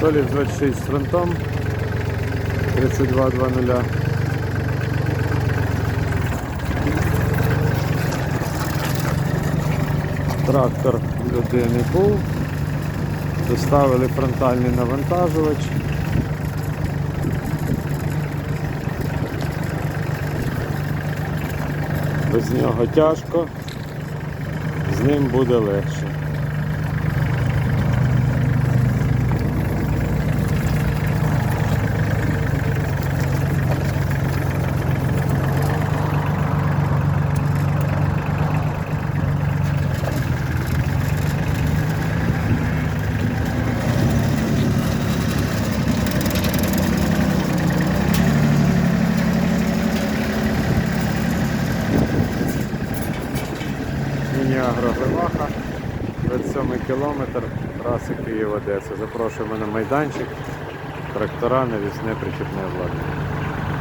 Солід 26 з фронтом. 3220. Трактор людини був. Доставили фронтальний навантажувач. Без нього тяжко, з ним буде легше. Міні-агро Гливаха, 27 кілометр траси Київ-Одеса. Запрошуємо на майданчик, трактора, навісне причепне обладнання.